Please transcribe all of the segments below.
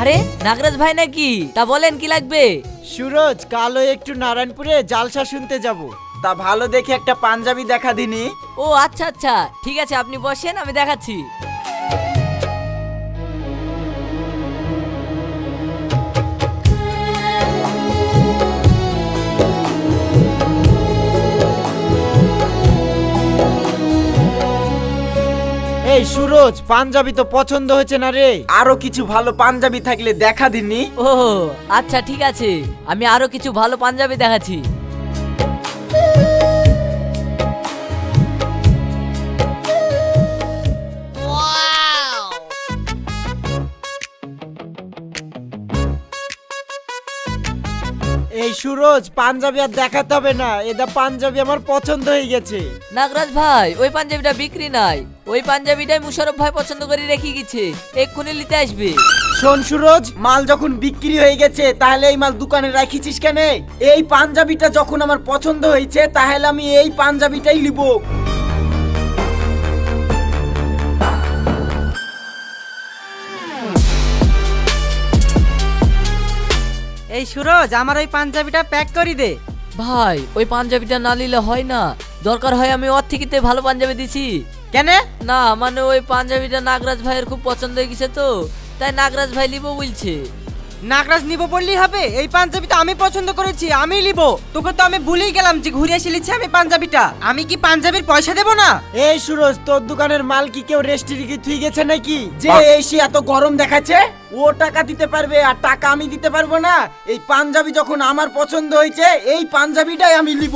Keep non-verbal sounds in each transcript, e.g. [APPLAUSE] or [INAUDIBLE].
আরে নাগরাজ ভাই নাকি? তা বলেন কি লাগবে? সুরজ কালো একটু নারায়ণপুরে জালসা শুনতে যাব। তা ভালো দেখে একটা পাঞ্জাবি দেখা দিনি। ও আচ্ছা আচ্ছা। ঠিক আছে আপনি বসেন আমি দেখাচ্ছি। এই সুরজ পাঞ্জাবি তো পছন্দ হয়েছে না রে? আরও কিছু ভালো পাঞ্জাবি থাকলে দেখা দিনি ও আচ্ছা ঠিক আছে। আমি আরও কিছু ভালো পাঞ্জাবি দেখাচ্ছি। সুরজ পাঞ্জাবি আর দেখাতে হবে না। এটা পাঞ্জাবি আমার পছন্দ হয়ে গেছে। নাগরাজ ভাই ওই পাঞ্জাবিটা বিক্রি নাই। ওই পাঞ্জাবিটাই মুশারফ ভাই পছন্দ করে রেখে গেছে। এক্ষুনি নিতে আসবে। শোন সুরজ মাল যখন বিক্রি হয়ে গেছে তাহলে এই মাল দোকানে রাখিছিস কেন? এই পাঞ্জাবিটা যখন আমার পছন্দ হয়েছে তাহলে আমি এই পাঞ্জাবিটাই নিব। এই সুরজ আমার ওই পাঞ্জাবিটা প্যাক করি দে। ভাই ওই পাঞ্জাবিটা না নিলে হয় না। দরকার হয় আমি ওর থেকে ভালো পাঞ্জাবি দিছি। কেন? না মানে ওই পাঞ্জাবিটা নাগরাজ ভাইয়ের খুব পছন্দ হয়ে গেছে তো। তাই নাগরাজ ভাই লিবো বলছে। নাগরাজ নিব বললেই হবে। এই পাঞ্জাবিটা আমি পছন্দ করেছি আমি নিব। তোকে তো আমি ভুলেই গেলাম যে ঘুরে এসে লিছি আমি পাঞ্জাবিটা। আমি কি পাঞ্জাবির পয়সা দেবো না? এই সুরজ তোর দোকানের মাল কি কেউ রেস্টি রেখে থুই গেছে নাকি? যে এই সে এত গরম দেখাচ্ছে ও টাকা দিতে পারবে আর টাকা আমি দিতে পারব না। এই পাঞ্জাবি যখন আমার পছন্দ হয়েছে এই পাঞ্জাবিটাই আমি নিব।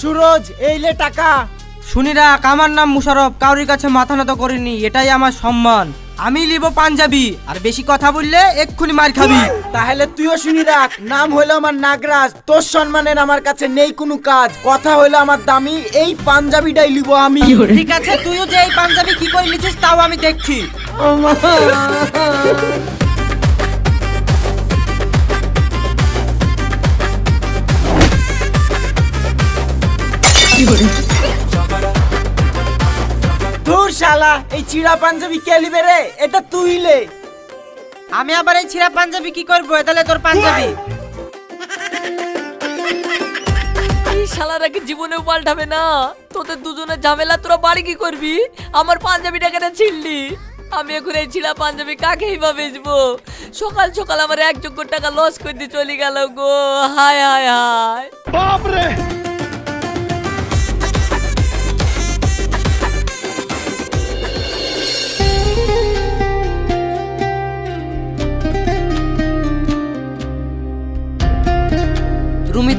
সুরজ এই লে টাকা। শুনি রাখ আমার নাম মুশারফ কাউরির কাছে মাথা নত করিনি এটাই আমার সম্মান। আমি লিব পাঞ্জাবি। আর বেশি কথা বললে এক্ষুনি মার খাবি। তাহলে তুইও শুনি রাখ নাম হলো আমার নাগরাজ তোর সম্মানের আমার কাছে নেই কোনো কাজ। কথা হলো আমার দামি এই পাঞ্জাবিটাই লিব আমি। ঠিক আছে তুইও যে এই পাঞ্জাবি কি করে নিছিস তাও আমি দেখছি। ধুর শালা এই চিড়া পাঞ্জাবি কে লিবে রে? এটা তুই লে। আমি আবার এই ছিঁড়া পাঞ্জাবি কি করব? তাহলে তোর পাঞ্জাবি। এই শালারা কি জীবনেও পাল্টাবে না? তোদের দুজনের ঝামেলা তোরা বাড়ি কি করবি? আমার পাঞ্জাবিটা কেন ছিড়লি? আমি এখন এই ছিঁড়া পাঞ্জাবি কাকেই বা বেচবো? সকাল সকাল আমার এক যোগ্য টাকা লস করে দিয়ে চলে গেল গো। হায় হায় হায়।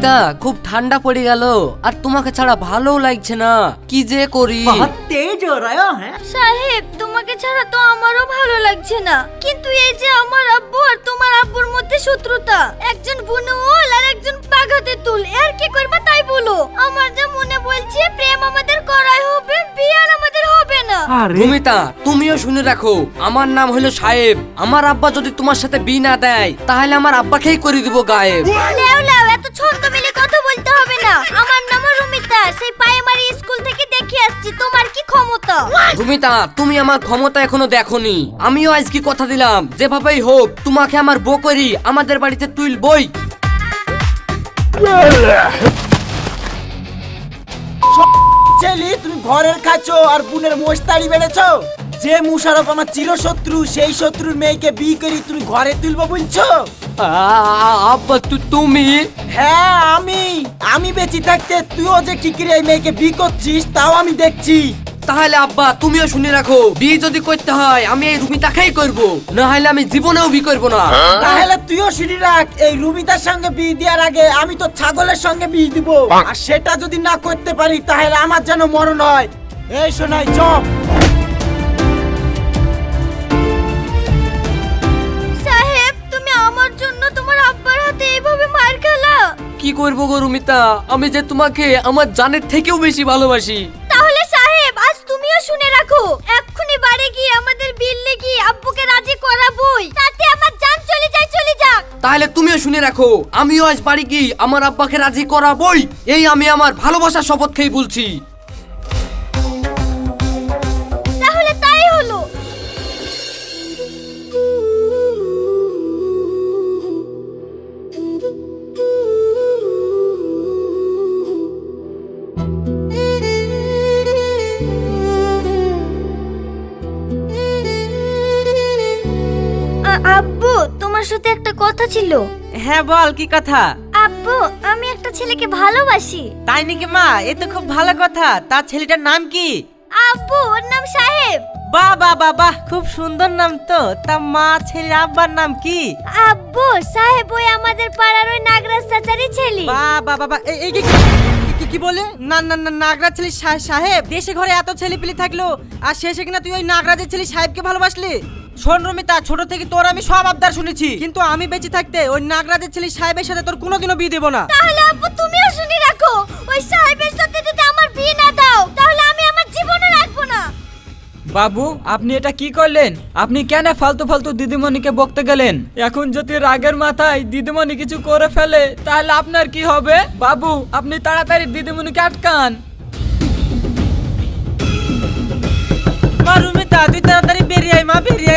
রুমিতা খুব ঠান্ডা পড়ে গেল আর তোমাকে ছাড়া ভালো লাগছে না। কি যে করি? সাহেব তোমাকে ছাড়া তো আমারও ভালো লাগছে না। কিন্তু এই যে আমার আব্বু আর তোমার আব্বুর মধ্যে শত্রুতা একজন বুনুল আর একজন পাঘাতে তুল এর কি করবা তাই বলো? আমার যা মনে বলছে প্রেম আমাদের করাই হবে বিয়ে আর আমাদের হবে না। রুমিতা তুমিও শুনে রাখো আমার নাম হলো সাহেব। আমার আব্বা যদি তোমার সাথে বি না দেয় তাহলে আমার আব্বাকেই করে দিব গায়েব। লেও ছন্দ মিলে কথা বলতে হবে না। আমার নাম রুমিতা সেই প্রাইমারি স্কুল থেকে দেখে আসছি। তোমার কি ক্ষমতা? রুমিতা তুমি আমার ক্ষমতা এখনও দেখোনি। আমিও আজকে কথা দিলাম। যেভাবেই হোক তোমাকে আমার করি আমাদের বাড়িতে তুলবই। ছেলি তুমি ঘরের খাচ্ছো আর বুনের মোস্তারি বেড়েছো? যে মুশারফ আমার চিরশত্রু সেই শত্রুর মেয়েকে বিয়ে করি তুমি ঘরে তুলবো বলছো? আব্বা তুমি? হ্যাঁ আমি। আমি বেঁচে থাকতে তুইও যে কি করে এই মেয়েকে বিয়ে করছিস তাও আমি দেখছি। তাহলে আব্বা তুমিও শুনে রাখো বিয়ে যদি করতে হয় আমি এই রুমিতাকেই করব? না হলে আমি জীবনেও বি করব না। তাহলে তুইও শুনি রাখ এই রুমিতার সঙ্গে বিয়ে দেওয়ার আগে আমি তো ছাগলের সঙ্গে বিয়ে দিব। আর সেটা যদি না করতে পারি তাহলে আমার যেন মরণ হয়। এই শোনাই চপ। কি করব গো রুমিতা? আমি যে তোমাকে আমার জানের থেকেও বেশি ভালোবাসি। তাহলে সাহেব আজ তুমিও শুনে রাখো। এক্ষুনি বাড়ি গিয়ে আমাদের বিল লিখি আব্বুকে রাজি করাবই। তাতে আমার জান চলে যায় চলে যাক। তাহলে তুমিও শুনে রাখো আমিও আজ বাড়ি গিয়ে আমার আব্বাকে রাজি করাবই। এই আমি আমার ভালোবাসার শপথ খেয়ে বলছি। আব্বু তোমার সাথে একটা কথা ছিল। হ্যাঁ বল কি কথা? আব্বু আমি একটা ছেলেকে ভালোবাসি। তাই নাকি মা? এ তো খুব ভালো কথা। তার ছেলেটার নাম কি? আব্বু ওর নাম সাহেব। বাহ বাহ বাহ বাহ খুব সুন্দর নাম তো। তা মা ছেলের আব্বার নাম কি? আব্বু সাহেব ওই আমাদের পাড়ার ওই নাগরাজ চাচারি ছেলে। বাহ বাহ বাহ বাহ, এই এই কি- কি- কি- কি বলে? না না না নাগরাজ ছেলে সা- সাহেব দেশে ঘরে এত ছেলে পিলি থাকল আর শেষে কিনা তুই ওই নাগরাজের ছেলে সাহেবকে ভালোবাসলি? শোন রমিতা ছোট থেকে তোর আমি সব আবদার শুনেছি। কিন্তু আমি বেঁচে থাকতে ওই নাগরাজের ছেলে সাহেবের সাথে তোর কোনোদিনও বিয়ে দেবো না। তাহলে আব্বু তুমিও শুনে রাখো ওই সাহেবের সাথে যদি আমার বিয়ে না দাও তাহলে আমি আমার জীবনে রাখব না। বাবু আপনি এটা কি করলেন? আপনি কেন ফালতু ফালতু দিদিমণিকে বকতে গেলেন? এখন যদি রাগের মাথায় দিদিমণি কিছু করে ফেলে তাহলে আপনার কি হবে? বাবু আপনি তাড়াতাড়ি দিদিমণিকে আটকান। মা রুমিতা তুই তাড়াতাড়ি বেরিয়ে আয় মা বেরিয়ে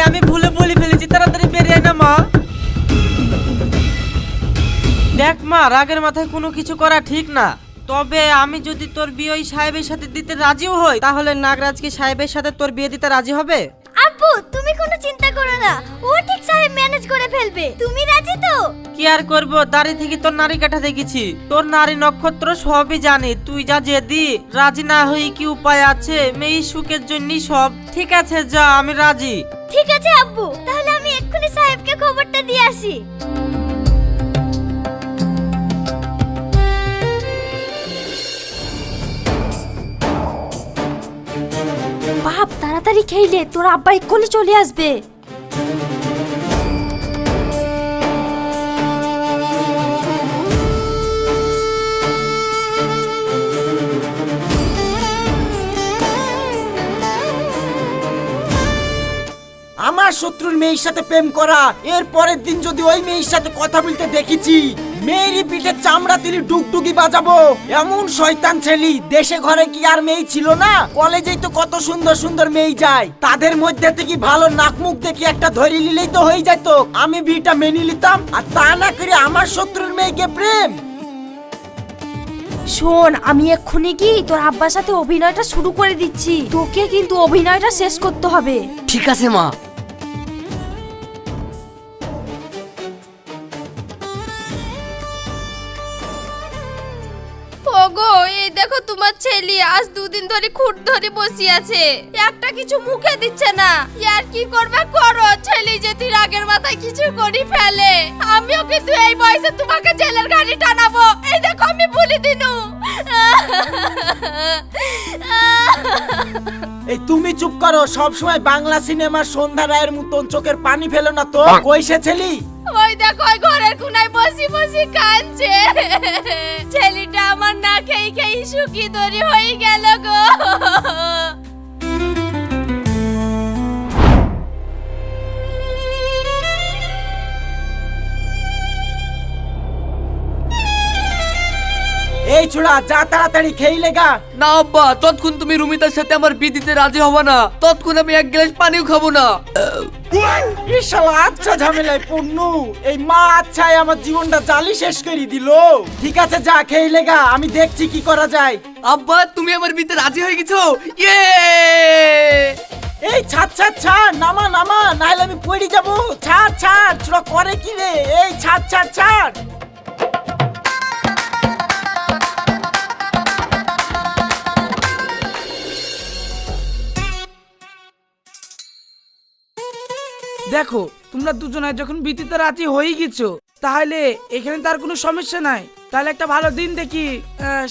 দেখ মা রাগের মাথায় কোনো কিছু করা ঠিক না। তবে আমি যদি তোর বিয়ে ওই সাহেবের সাথে দিতে রাজিও হই তাহলে নাগরাজ কি সাহেবের সাথে তোর বিয়ে দিতে রাজি হবে? আব্বু তুমি কোনো চিন্তা করো না। ও ঠিক সাহেব ম্যানেজ করে ফেলবে। তুমি রাজি তো? কি আর করব? দাড়ি থেকে তোর নারী কাটা দেখেছি তোর নারী নক্ষত্র সবই জানি। তুই যা জেদি রাজি না হই কি উপায় আছে মেয়ে সুখের জন্যই সব। ঠিক আছে যা আমি রাজি। ঠিক আছে আব্বু। তাহলে আমি এক্ষুনি সাহেবকে খবরটা দিয়ে আসি। বাপ, তাড়াতাড়ি খেইলে তোর আব্বা এক্ষুনি চলে আসবে। আমার শত্রুর মেয়ের সাথে প্রেম করা, এর পরের দিন যদি ওই মেয়ের সাথে কথা বলতে দেখেছি মেয়েরই পিঠে চামড়া তিলি ডুগডুগি বাজাবো। এমন শয়তান ছেলি দেশে ঘরে কি আর মেয়ে ছিল না? কলেজেই তো কত সুন্দর সুন্দর মেয়ে যায়। তাদের মধ্যে থেকে ভালো নাক মুখ দেখি একটা ধরে নিলেই তো হয়ে যেত আমি বিটা মেনে নিতাম আর তা না করে আমার শত্রুর মেয়েকে প্রেম। শোন আমি এক্ষুনি কি তোর আব্বার সাথে অভিনয়টা শুরু করে দিচ্ছি। তোকে কিন্তু অভিনয়টা শেষ করতে হবে। ঠিক আছে মা। তোমার ছেলে আজ দুদিন ধরে খুঁট ধরে বসে আছে। একটা কিছু মুখে দিচ্ছে না। আর কি করবে করো? ছেলে যদি রাগের মাথায় কিছু করি ফেলে। আমিও কিন্তু এই বয়সে তোমাকে জেলের গাড়ি টানাবো। এই দেখো আমি ভুলে দিনু। [LAUGHS] এই তুমি চুপ করো সব সময় বাংলা সিনেমার সন্ধ্যা রায়ের মতন চোখের পানি ফেলো না তো। কইসে ছেলি? ওই দেখো ওই ঘরের কোনায় বসি বসি কাঁদছে। ছেলিটা আমার না খেয়ে খেয়ে সুখী দরি হয়ে গেল গো। এই ছোড়া যা তাড়াতাড়ি খেয়ে লেগা না আব্বা তৎক্ষণ তুমি রুমিতার সাথে আমার বিয়ে দিতে রাজি হবে না। তৎক্ষণ আমি এক গ্লাস পানিও খাব না। এই শালা আচ্ছা ঝামেলায় পড়নু এই মা আচ্ছায় আমার জীবনটা জালি শেষ করে দিল। ঠিক আছে যা খেয়ে লেগা আমি দেখছি কি করা যায়। আব্বা তুমি আমার বিয়েতে রাজি হয়ে গেছো? ইয়ে! এই ছাড় ছাড় ছাড় নামা নামা নাহলে আমি পড়ে যাব। ছাড় ছাড় ছোড়া করে কি রে? এই ছাড় ছাড় ছাড়। দেখো তোমরা দুজনে যখন বিতিতে রাজি হয়ে গেছো তাহলে এখানে তার কোনো সমস্যা নাই। তাহলে একটা ভালো দিন দেখি।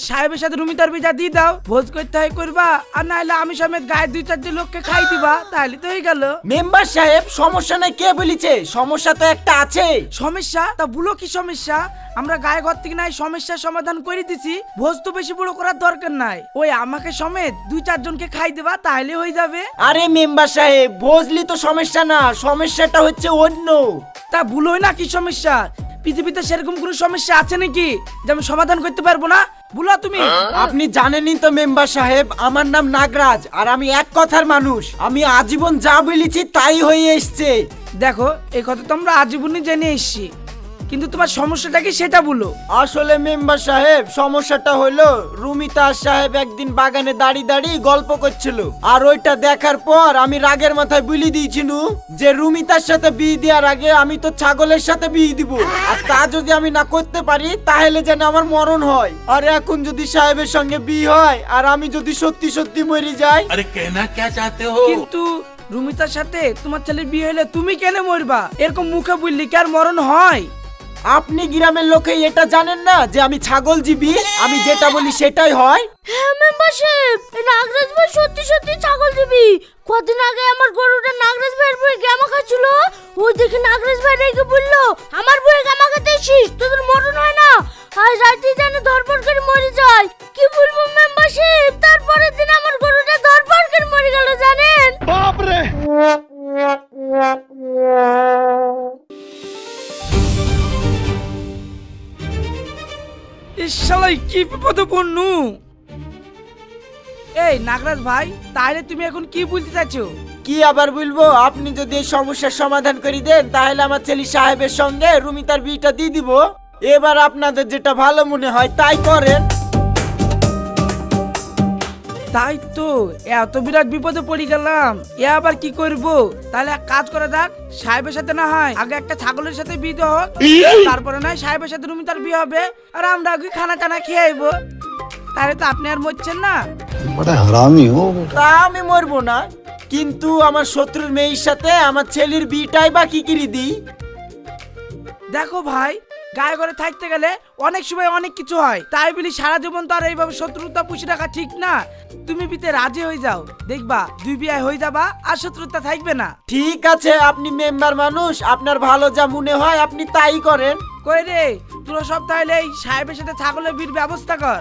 সাহেবের সাথে রুমি রুমিতার বিজা দিয়ে দাও। ভোজ করতে হয় করবা আর না হলে আমি সমেত গায়ে দুই চারটে লোককে খাই দিবা। তাহলে তো হয়ে গেল। মেম্বার সাহেব সমস্যা নাই কে বলিছে? সমস্যা তো একটা আছে। সমস্যা? তা বলো কি সমস্যা? আমরা গায়ে ঘর থেকে নাই সমস্যার সমাধান করে দিছি। ভোজ তো বেশি বড় করার দরকার নাই। ওই আমাকে সমেত দুই চারজনকে খাই দেবা তাহলে হয়ে যাবে। আরে মেম্বার সাহেব ভোজলি তো সমস্যা না সমস্যাটা হচ্ছে অন্য। তা ভুলোই না কি সমস্যা। পৃথিবীতে সেরকম কোন সমস্যা আছে নাকি যে আমি সমাধান করতে পারব না? বুলা তুমি? আপনি জানেনই তো মেম্বার সাহেব আমার নাম নাগরাজ আর আমি এক কথার মানুষ। আমি আজীবন যা বলেছি তাই হয়ে এসছে। দেখো এই কথা তো আমরা আজীবনই জেনে এসছি। কিন্তু তোমার সমস্যাটা কি সেটা বলো। আসলে মেম্বার সাহেব সমস্যাটা হলো রুমিতা সাহেব একদিন বাগানে দাঁড়িয়ে দাঁড়িয়ে গল্প করছিল। আর ওইটা দেখার পর আমি রাগের মাথায় বুলি দিয়েছিনু যে রুমিতার সাথে বিয়ে দেওয়ার আগে আমি তো ছাগলের সাথে বিয়ে দিব। আর তা যদি আমি না করতে পারি তাহলে যেন আমার মরণ হয়। আর এখন যদি সাহেবের সঙ্গে বিয়ে হয় আর আমি যদি সত্যি সত্যি মরে যাই। আরে কেনা কে চাতে হো? কিন্তু রুমিতার সাথে তোমার ছেলের বিয়ে হলে তুমি কেন মরবা? এরকম মুখে বললি কার মরণ হয়? আপনি গ্রামের লোকে এটা জানেন না যে আমি ছাগল জীবী আমি যেটা বলি সেটাই হয়। হ্যাঁ নাগরাজ ভাই সত্যি সত্যি ছাগল দিবি কদিন আগে আমার গরুটা নাগরাজ ভাইয়ের বয়ে গামা খাচ্ছিল। ওই দেখে নাগরাজ ভাই রেগে বলল আমার বয়ে গামা খেতে এসিস তোদের মরণ হয় না? আজ রাতে যেন ধরপড় করে মরে যায়। কি বলব মেম্বারশিপ তারপরের দিন আমার গরুটা ধরপড় করে মরে গেল জানেন? [LAUGHS] শালাই কি বিপদে পড়নু এই নাগরাজ ভাই, তাহলে তুমি এখন কি বলতে চাচ্ছো কি আবার বলব? আপনি যদি এই সমস্যার সমাধান করে দেন, তাহলে আমার ছেলে সাহেবের সঙ্গে রুমিতার বিয়েটা দিয়ে দিব। এবার আপনাদের যেটা ভালো মনে হয়, তাই করেন। তাই তো এত বিরাট বিপদে পড়ে গেলাম। এ আবার কি করব? তাহলে এক কাজ করে দেখ সাহেবের সাথে না হয় আগে একটা ছাগলের সাথে বিয়ে দেওয়া হোক তারপরে নয় সাহেবের সাথে রুমিতার বিয়ে হবে আর আমরা আগে খানা টানা খেয়ে আইবো। তাহলে তো আপনি আর মরছেন না। তা আমি মরবো না কিন্তু আমার শত্রুর মেয়ের সাথে আমার ছেলের বিয়েটাই বা কি কিরি দিই? দেখো ভাই গায়ে ঘরে থাকতে গেলে অনেক সময় অনেক কিছু হয়। তাই বলি সারা জীবন তো আর এইভাবে শত্রুতা পুষে রাখা ঠিক না। তুমি বিতে রাজি হয়ে যাও। দেখবা দুই বিয়ে হয়ে যাবা আর শত্রুতা থাকবে না। ঠিক আছে আপনি মেম্বার মানুষ আপনার ভালো যা মনে হয় আপনি তাই করেন। কই রে তোরা সব তাহলে এই সাহেবের সাথে ছাগলের বীর ব্যবস্থা কর।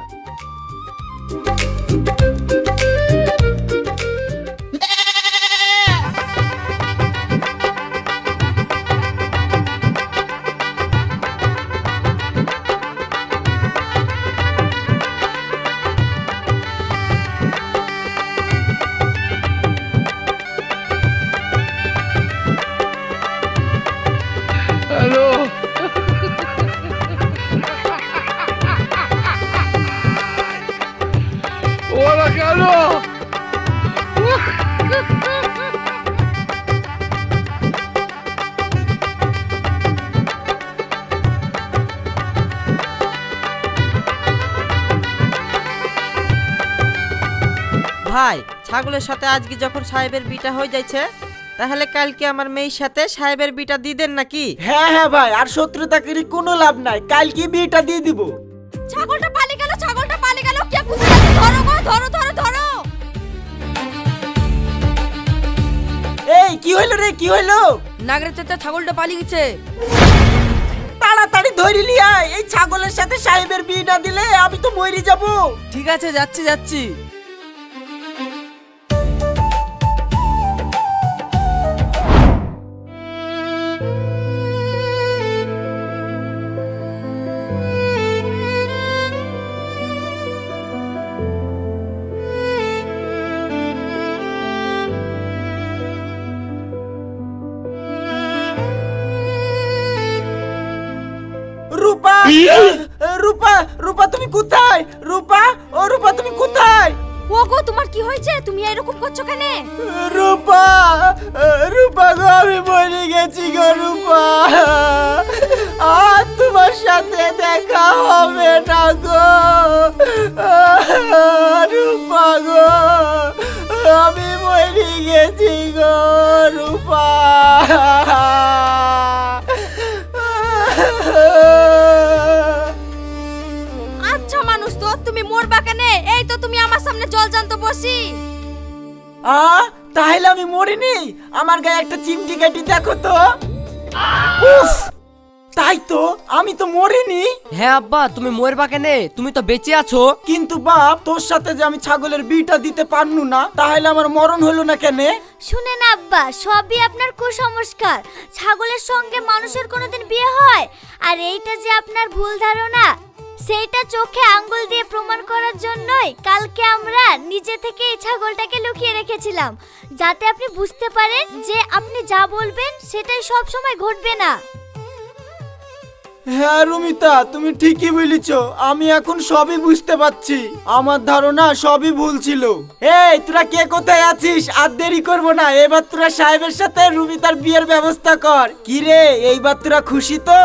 ভাই ছাগলের সাথে আজকে যখন সাহেবের বিটা হয়ে যাচ্ছে তাহলে কালকে আমার মেয়ের সাথে সাহেবের বিটা দিয়ে দেন নাকি? হ্যাঁ হ্যাঁ ভাই আর শত্রুতা করি কোনো লাভ নাই। কালকে বিয়েটা দিয়ে দিব। ছাগলটা ধরো গো ধরো ধরো ধরো। এই কি হইল রে কি হইল? নাগরের চাচা ছাগলটা পালিয়ে গেছে তাড়াতাড়ি ধরে লিয়া এই ছাগলের সাথে সাহেবের বিয়ে না দিলে আমি তো মরে যাব। ঠিক আছে যাচ্ছি যাচ্ছি। তুমি কোথায়? রূপা? ও রূপা তুমি কোথায়? ওগো তোমার কি হয়েছে? তুমি এরকম করছ কেন? রূপা রূপা গো আমি মরে গেছি গো রূপা। আর তোমার সাথে দেখা হবে না গো। রূপা গো আমি মরে গেছি গো রূপা। মরবা কেনে এই তো তুমি আমার সামনে জল জান্ত বসি। আ তাহলে আমি মরিনি? আমার গায়ে একটা চিমটি কাটি দেখো তো। উফ! তাই তো আমি তো মরিনি। হ্যাঁ আব্বা তুমি মরবা কেনে? তুমি তো বেঁচে আছো। কিন্তু বাপ তোর সাথে যে আমি ছাগলের বিটা দিতে পারনু না তাহলে আমার মরণ হলো না কেনে? শুনেন আব্বা সবই আপনার কুসংস্কার। ছাগলের সঙ্গে মানুষের কোনোদিন বিয়ে হয়? আর এইটা যে আপনার ভুল ধারণা সেইটা চোখে আঙ্গুল দিয়ে প্রমাণ করার জন্যই কালকে আমরা নিজে থেকে এই ছাগলটাকে লুকিয়ে রেখেছিলাম, যাতে আপনি বুঝতে পারেন যে আপনি যা বলবেন সেটাই সব সময় ঘটবে না। হ্যাঁ রুমিতা, তুমি ঠিকই বলেছ, আমি এখন সবই বুঝতে পারছি। আমার ধারণা সবই ভুল ছিল। এই, তোরা কে কোথায় আছিস? আর দেরি করব না, এবার তোরা সাহেবের সাথে রুমিতার বিয়ের ব্যবস্থা কর। কি রে এইবার তোরা খুশি তো?